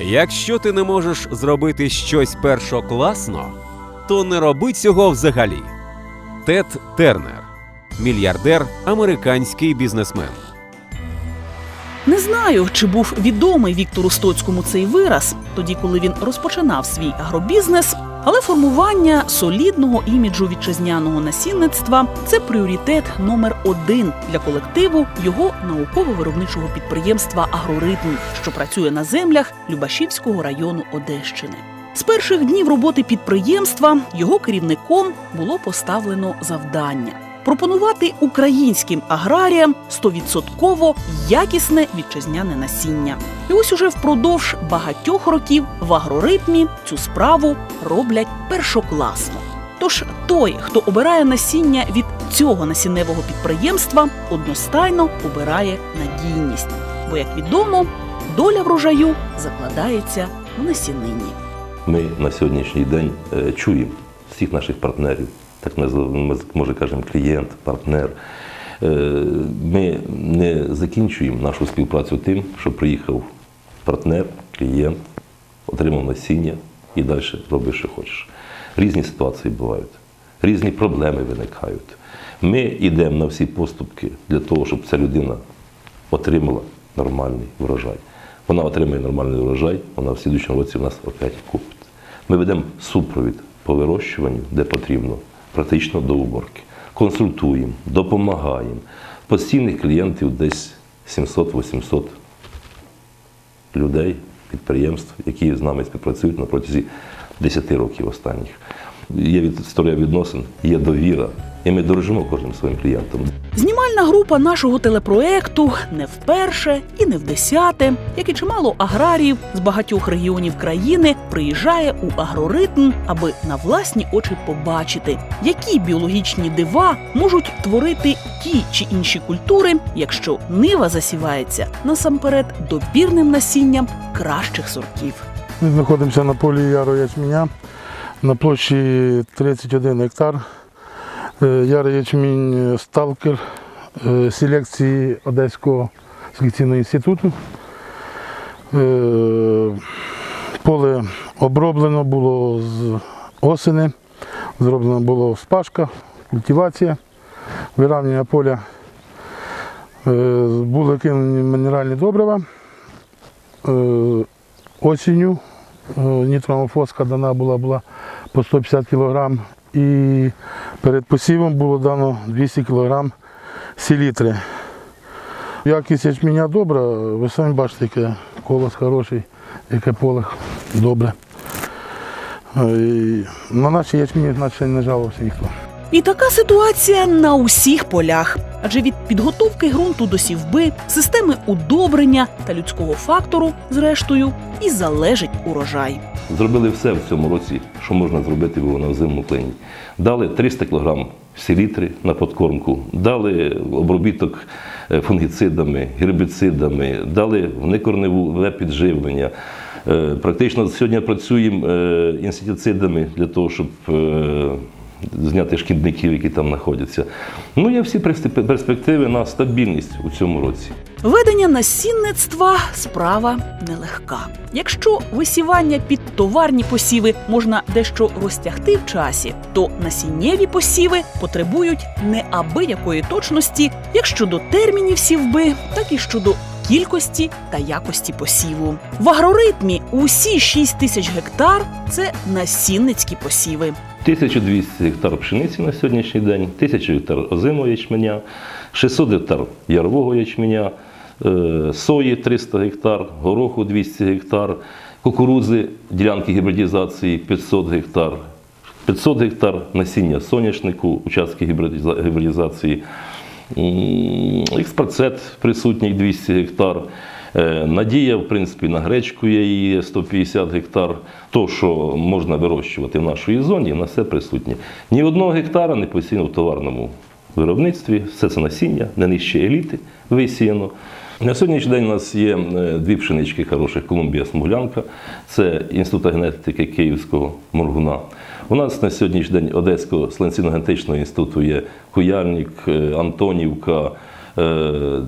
Якщо ти не можеш зробити щось першокласно, то не роби цього взагалі. Тед Тернер, мільярдер, американський бізнесмен. Не знаю, чи був відомий Віктору Стоцькому цей вираз, тоді, коли він розпочинав свій агробізнес, але формування солідного іміджу вітчизняного насінництва це пріоритет номер один для колективу його науково-виробничого підприємства Агроритм, що працює на землях Любашівського району Одещини. З перших днів роботи підприємства його керівником було поставлено завдання пропонувати українським аграріям 100% якісне вітчизняне насіння. І ось уже впродовж багатьох років в агроритмі цю справу роблять першокласно. Тож той, хто обирає насіння від цього насінневого підприємства, одностайно обирає надійність. Бо, як відомо, доля врожаю закладається в насінині. Ми на сьогоднішній день е, чуємо всіх наших партнерів, так ми може кажемо клієнт, партнер. Е, Ми не закінчуємо нашу співпрацю тим, що приїхав партнер, клієнт, отримав насіння і далі роби, що хочеш. Різні ситуації бувають, різні проблеми виникають. Ми йдемо на всі поступки для того, щоб ця людина отримала нормальний врожай. Вона отримає нормальний врожай, вона в слідчому році в нас опять купить. Ми ведемо супровід по вирощуванню, де потрібно, практично до уборки. Консультуємо, допомагаємо. Постійних клієнтів десь 700-800 людей, підприємств, які з нами співпрацюють на протязі 10 років останніх. Є від- історія відносин, є довіра, і ми дорожимо кожним своїм клієнтом. Знімальна група нашого телепроекту не вперше і не вдесяте, як і чимало аграріїв з багатьох регіонів країни приїжджає у агроритм, аби на власні очі побачити, які біологічні дива можуть творити ті чи інші культури, якщо нива засівається насамперед добірним насінням кращих сортів. Ми знаходимося на полі яру ячменя на площі 31 гектар. Е, Ярий ячмінь е, сталкер е, селекції Одеського селекційного інституту. Е, Поле оброблено було з осени, зроблено було спашка, культивація, вирівняння поля. Е, Були кинені мінеральні добрива. Е, Осінню е, нітромофоска дана була, була по 150 кг. І перед посівом було дано 200 кг селітри. Якість ячменя добра, ви самі бачите, яке колос хороший, яке поле добре. Е, і На нашій ячмені наче не жалувався ніхто. І така ситуація на усіх полях. Адже від підготовки ґрунту до сівби, системи удобрення та людського фактору, зрештою, і залежить урожай. Зробили все в цьому році, що можна зробити було на озимому клині. Дали 300 кг селітри на подкормку, дали обробіток е, фунгіцидами, гербіцидами, дали некорневе підживлення. Е, Практично сьогодні працюємо е, інсектицидами для того, щоб зняти шкідників, які там знаходяться. Ну, є всі перспективи на стабільність у цьому році. Ведення насінництва справа нелегка. Якщо висівання під товарні посіви можна дещо розтягти в часі, то насіннєві посіви потребують неабиякої точності як щодо термінів сівби, так і щодо кількості та якості посіву. В агроритмі усі 6 тисяч гектар це насінницькі посіви. 1200 гектар пшениці на сьогоднішній день, 1000 гектар озимого ячменя, 600 гектар ярового ячменя, е, сої 300 гектар, гороху 200 гектар, кукурудзи, ділянки гібридізації 500 гектар, 500 гектар насіння соняшнику, участки гібридіза- гібридізації, М, присутній 200 гектар. Е, Надія, в принципі, на гречку є її 150 гектар. То, що можна вирощувати в нашій зоні, на все присутнє. Ні одного гектара не посіяно в товарному виробництві, все це насіння, не нижче еліти висіяно. На сьогоднішній день у нас є е, дві пшенички хороших Колумбія Смуглянка, це Інститут генетики Київського Моргуна. У нас на сьогоднішній день Одеського селекційно-генетичного інституту є Куяльник, е, Антонівка, е,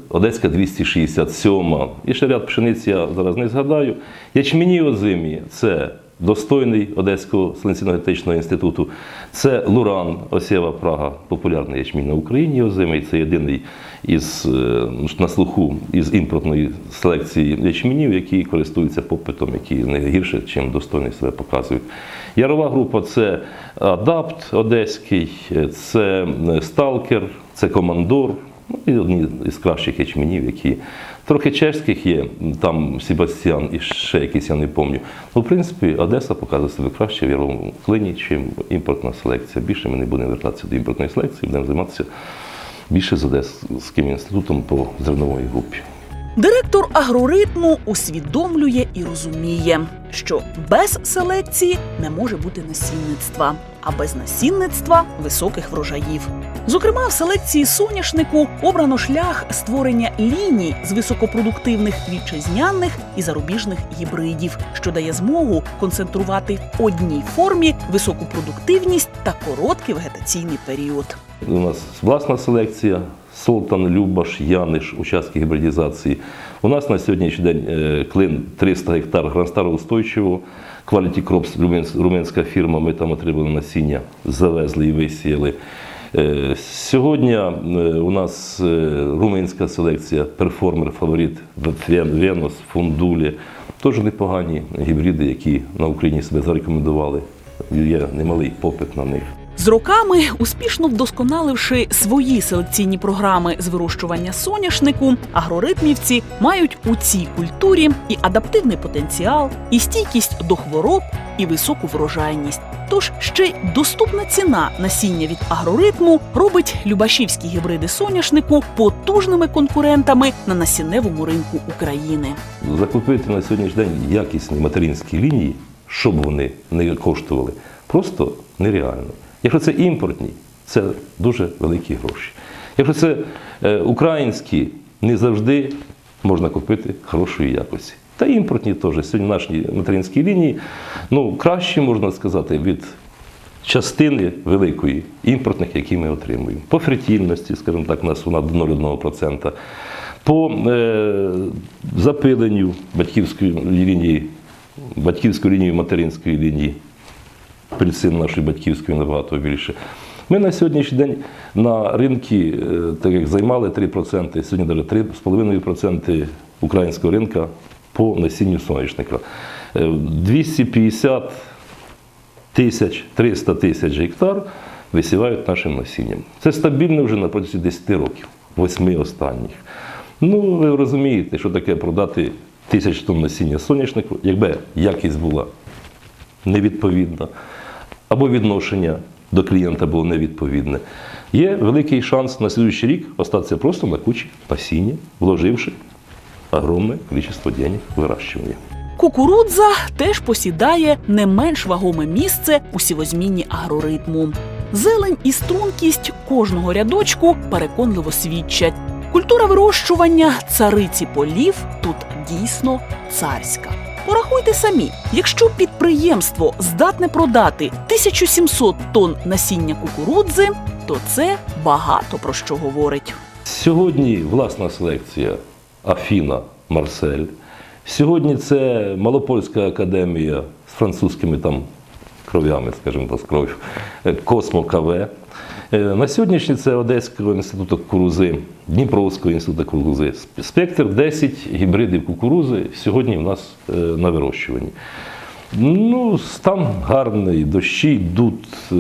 Одеська 267 і ще ряд пшениць я зараз не згадаю. Ячмені озимі це достойний Одеського селекційно-генетичного інституту. Це Луран, Осєва Прага, популярний ячмінь на Україні озимий. Це єдиний із е, на слуху із імпортної селекції ячменів, які користуються попитом, які не гірше, чим достойний себе показують. Ярова група це Адапт Одеський, це е, Сталкер, це Командор. Ну, і одні із кращих ячменів, які трохи чеських є, там Себастьян і ще якийсь, я не пам'ятаю. Ну, в принципі, Одеса показує себе краще в яровому клині, чим імпортна селекція. Більше ми не будемо вертатися до імпортної селекції, будемо займатися більше з Одеським інститутом по зернової групі. Директор агроритму усвідомлює і розуміє, що без селекції не може бути насінництва, а без насінництва високих врожаїв. Зокрема, в селекції соняшнику обрано шлях створення ліній з високопродуктивних вітчизняних і зарубіжних гібридів, що дає змогу концентрувати в одній формі високу продуктивність та короткий вегетаційний період. У нас власна селекція. Солтан, Любаш, Яниш, участки гібридізації. У нас на сьогоднішній день е, клин 300 гектар гранстароустойчиво. Quality Crops, румунська- фірма, ми там отримали насіння, завезли і висіяли. Е, Сьогодні е, у нас румунська селекція, перформер, фаворит, Вен- Венус, Фундулі. Теж непогані гібриди, які на Україні себе зарекомендували. Є немалий попит на них. З роками, успішно вдосконаливши свої селекційні програми з вирощування соняшнику, агроритмівці мають у цій культурі і адаптивний потенціал, і стійкість до хвороб, і високу врожайність. Тож ще доступна ціна насіння від агроритму робить любашівські гібриди соняшнику потужними конкурентами на насінневому ринку України. Закупити на сьогоднішній день якісні материнські лінії, щоб вони не коштували, просто нереально. Якщо це імпортні, це дуже великі гроші. Якщо це е, українські, не завжди можна купити хорошої якості. Та імпортні теж. Сьогодні наші материнські лінії ну, кращі, можна сказати, від частини великої імпортних, які ми отримуємо. По фертильності, скажімо так, у нас вона до 0,1%. По е, запиленню батьківської лінії, батьківської лінії, материнської лінії, прицін нашої батьківської набагато більше. Ми на сьогоднішній день на ринку, е, так як займали 3%, сьогодні навіть 3,5% українського ринку по насінню соняшника. Е, 250 тисяч, 300 тисяч гектар висівають нашим насінням. Це стабільно вже на протязі 10 років, 8 останніх. Ну, ви розумієте, що таке продати тисяч тонн насіння соняшнику, якби якість була невідповідна, або відношення до клієнта було невідповідне. Є великий шанс на слідуючий рік остатися просто на кучі насіння, вложивши огромне кількість денег вирощування. Кукурудза теж посідає не менш вагоме місце у сівозмінні агроритму. Зелень і стрункість кожного рядочку переконливо свідчать. Культура вирощування цариці полів тут дійсно царська. Порахуйте самі, якщо підприємство здатне продати 1700 тонн насіння кукурудзи, то це багато про що говорить. Сьогодні власна селекція Афіна Марсель. Сьогодні це Малопольська академія з французькими там кров'ями, скажімо так, з кров'ю, Космо КВ. Е, На сьогоднішній це Одеського інституту кукурузи, Дніпровського інституту кукурузи. Спектр 10 гібридів кукурузи сьогодні в нас е, на вирощуванні. Ну, стан гарний, дощі йдуть, е,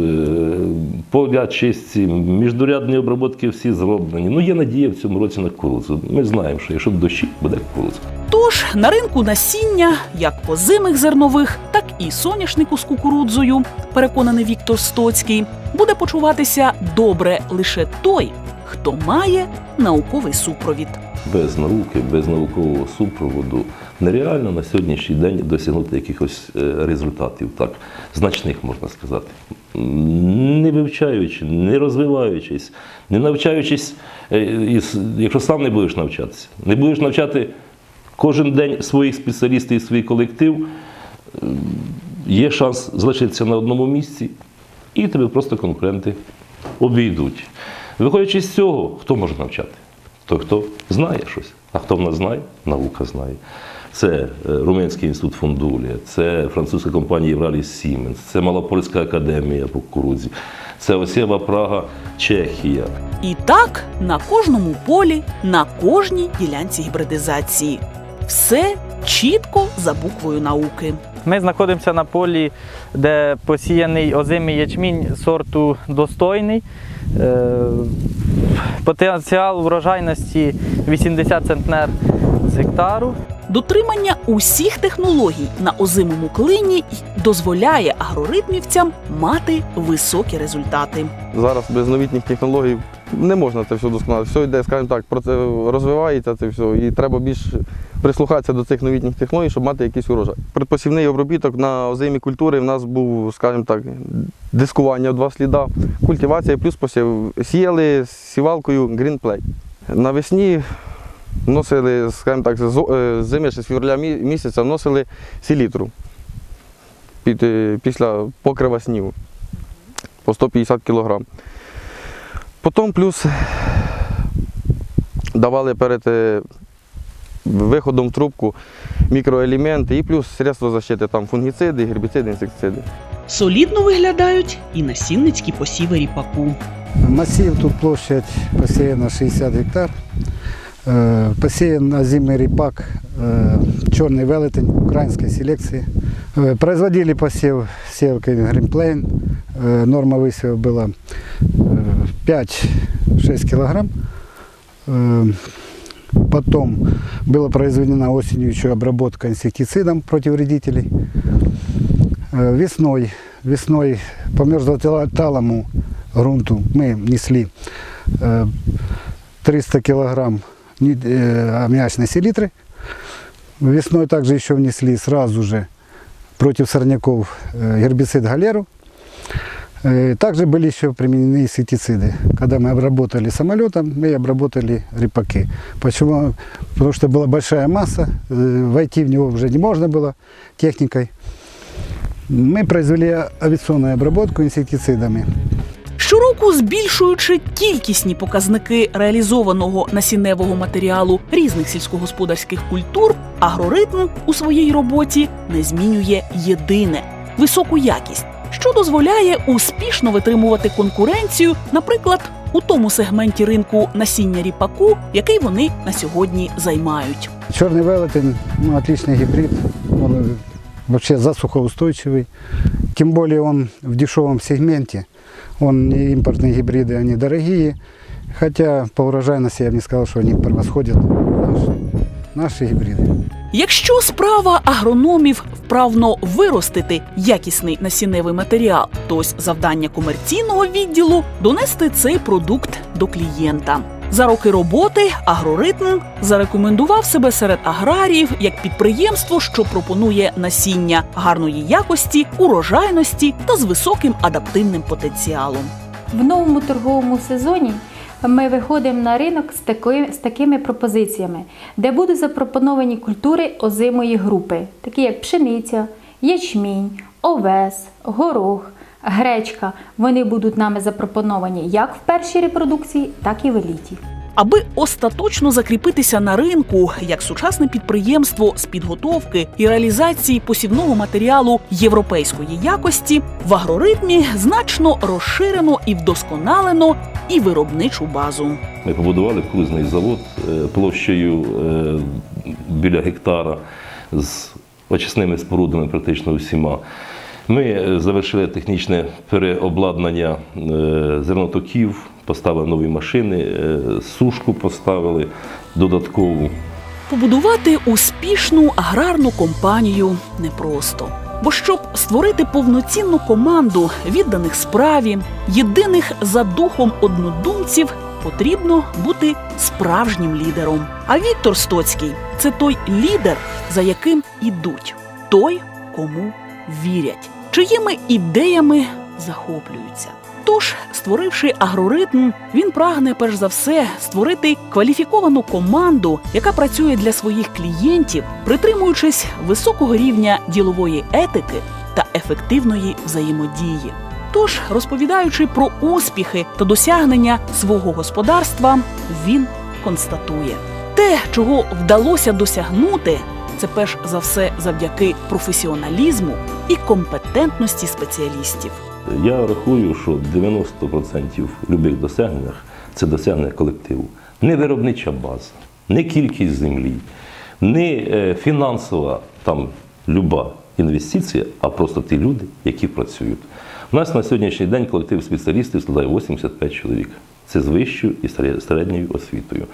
поля чисті, міждурядні обробки всі зроблені. Ну, є надія в цьому році на кукурудзу. Ми знаємо, що якщо дощі, буде кукурудза. Тож на ринку насіння, як позимих зернових, так і соняшнику з кукурудзою, переконаний Віктор Стоцький, буде почуватися добре лише той, хто має науковий супровід. Без науки, без наукового супроводу нереально на сьогоднішній день досягнути якихось е, результатів, так, значних можна сказати. Не вивчаючи, не розвиваючись, не навчаючись, е, якщо сам не будеш навчатися, не будеш навчати кожен день своїх спеціалістів і свій колектив, е, є шанс залишитися на одному місці, і тебе просто конкуренти обійдуть. Виходячи з цього, хто може навчати? Той, хто знає щось. А хто в нас знає, наука знає. Це е, Румунський інститут Фундулія, це французька компанія Євраліс Сіменс, це Малопольська академія по кукурудзі, це Осєва Прага, Чехія. І так на кожному полі, на кожній ділянці гібридизації. Все чітко за буквою науки. Ми знаходимося на полі, де посіяний озимий ячмінь сорту достойний. Е, Потенціал врожайності 80 центнер з гектару. Дотримання усіх технологій на озимому клині дозволяє агроритмівцям мати високі результати. Зараз без новітніх технологій не можна це все досконало. Все йде, скажімо так, розвивається це все, і треба більш прислухатися до цих новітніх технологій, щоб мати якийсь урожай. Предпосівний обробіток на озимі культури в нас був, скажімо так, дискування в два сліда, культивація плюс посів. Сіяли з сівалкою Greenplay. Навесні вносили, скажімо так, з з зими ще з февраля місяця вносили селітру під, е, після покрива снігу по 150 кг. Потім плюс давали перед е, виходом в трубку мікроелементи і плюс средства защити, там фунгіциди, гербіциди, інсектициди. Солідно виглядають і насінницькі посіви ріпаку. Массив тут площадь посеяна 60 гектар. Э, Посеян озимый репак, э, черный велетень украинской селекции. Э, Производили посев севкой Гримплейн. Э, Норма высева была э, 5-6 килограмм. Э, Потом была произведена осенью еще обработка инсектицидом против вредителей. Э, Весной, весной по мерзлоталому грунту мы несли э, 300 килограмм ни- э, аммиачной селитры. Весной также еще внесли сразу же против сорняков э, гербицид галеру. Э, Также были еще применены инсектициды. Когда мы обработали самолетом, мы обработали репаки. Почему? Потому что была большая масса, э, войти в него уже не можно было техникой. Мы произвели авиационную обработку инсектицидами. Щороку збільшуючи кількісні показники реалізованого насінневого матеріалу різних сільськогосподарських культур, агроритм у своїй роботі не змінює єдине високу якість, що дозволяє успішно витримувати конкуренцію, наприклад, у тому сегменті ринку насіння ріпаку, який вони на сьогодні займають. Черный велетень, ну, отличный гибрид. Он э, вообще засухоустойчивый. Тем более он в дешевом сегменте. Он не импортные гибриды, они дорогие. Хотя по урожайности я бы не сказал, что они превосходят наши, наши гибриды. Якщо справа агрономів вправно виростити якісний насінневий матеріал, то ось завдання комерційного відділу донести цей продукт до клієнта. За роки роботи агроритм зарекомендував себе серед аграріїв як підприємство, що пропонує насіння гарної якості, урожайності та з високим адаптивним потенціалом. В новому торговому сезоні ми виходимо на ринок з, такої, з такими пропозиціями, де будуть запропоновані культури озимої групи, такі як пшениця, ячмінь, овес, горох, гречка. Вони будуть нами запропоновані як в першій репродукції, так і в еліті. Аби остаточно закріпитися на ринку як сучасне підприємство з підготовки і реалізації посівного матеріалу європейської якості, в агроритмі значно розширено і вдосконалено і виробничу базу. Ми побудували кукурудзний завод е, площею е, біля гектара з очисними спорудами практично усіма. Ми е, завершили технічне переобладнання зернотоків, поставили нові машини, е, сушку поставили додаткову. Побудувати успішну аграрну компанію непросто. Бо щоб створити повноцінну команду відданих справі, єдиних за духом однодумців, потрібно бути справжнім лідером. А Віктор Стоцький це той лідер, за яким ідуть, той, кому вірять, чиїми ідеями захоплюються. Тож, створивши агроритм, він прагне перш за все створити кваліфіковану команду, яка працює для своїх клієнтів, притримуючись високого рівня ділової етики та ефективної взаємодії. Тож, розповідаючи про успіхи та досягнення свого господарства, він констатує: те, чого вдалося досягнути, це перш за все завдяки професіоналізму і компетентності спеціалістів. Я рахую, що 90% любих досягнень це досягнення колективу. Не виробнича база, не кількість землі, не е, фінансова там люба інвестиція, а просто ті люди, які працюють. У нас на сьогоднішній день колектив спеціалістів складає 85 чоловік. Це з вищою і середньою освітою.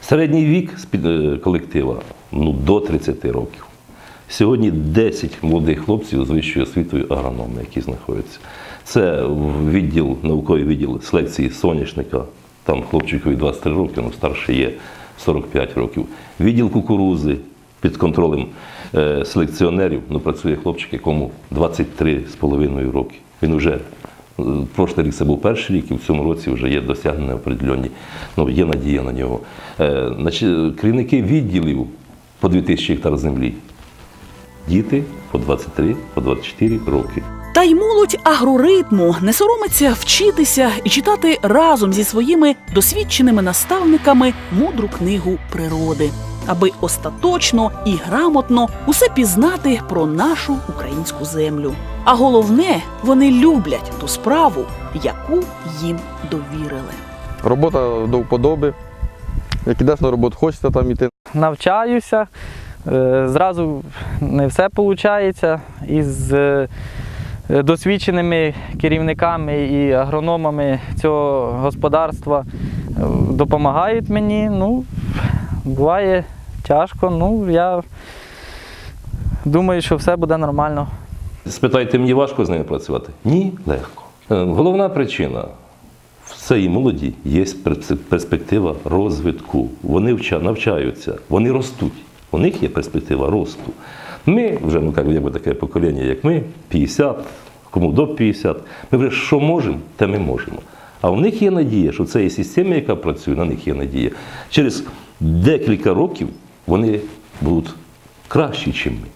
Середній вік е, колектива ну, до 30 років. Сьогодні 10 молодих хлопців з вищою освітою агрономи, які знаходяться. Це відділ, науковий відділ селекції соняшника, там хлопчикові 23 роки, ну старший є 45 років. Відділ кукурузи під контролем е, селекціонерів, ну працює хлопчик, якому 23,5 роки. Він вже е, прошлий рік це був перший рік, і в цьому році вже є досягнення определенні. Ну, є надія на нього. Е, значить, керівники відділів по 2000 гектар землі діти по 23, по 24 роки. Та й молодь агроритму не соромиться вчитися і читати разом зі своїми досвідченими наставниками мудру книгу природи, аби остаточно і грамотно усе пізнати про нашу українську землю. А головне, вони люблять ту справу, яку їм довірили. Робота до вподоби. Як ідеш на роботу, хочеться там іти. навчаюся. е, Зразу не все виходить. Із е, досвідченими керівниками і агрономами цього господарства е, допомагають мені. Ну, буває тяжко. Ну, я думаю, що все буде нормально. Спитайте, мені важко з ними працювати? Ні, легко. Е, Головна причина в цій молоді є перспектива розвитку. Вони навчаються, вони ростуть. У них є перспектива росту. Ми вже, ну як якби таке покоління, як ми, 50, кому до 50, ми вже що можемо, те ми можемо. А в них є надія, що це є система, яка працює, на них є надія. Через декілька років вони будуть кращі, ніж ми.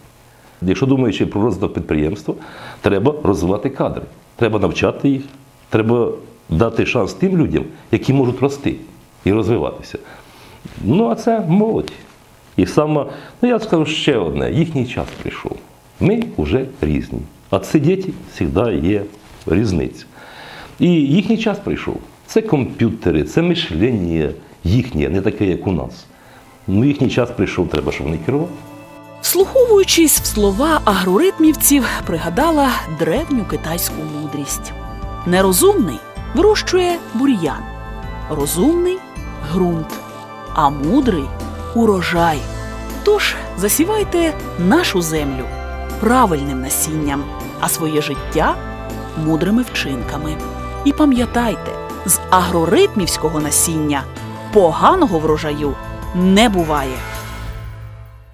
Якщо думаючи про розвиток підприємства, треба розвивати кадри, треба навчати їх, треба дати шанс тим людям, які можуть рости і розвиватися. Ну, а це молодь. І саме, ну я скажу ще одне, їхній час прийшов. Ми вже різні. А ці діти завжди є різниця. І їхній час прийшов. Це комп'ютери, це мишлення їхнє, не таке, як у нас. Ну, їхній час прийшов, треба, щоб вони керували. Вслуховуючись в слова агроритмівців, пригадала древню китайську мудрість. Нерозумний вирощує бур'ян, розумний ґрунт, а мудрий урожай. Тож засівайте нашу землю правильним насінням, а своє життя мудрими вчинками. І пам'ятайте, з агроритмівського насіння поганого врожаю не буває.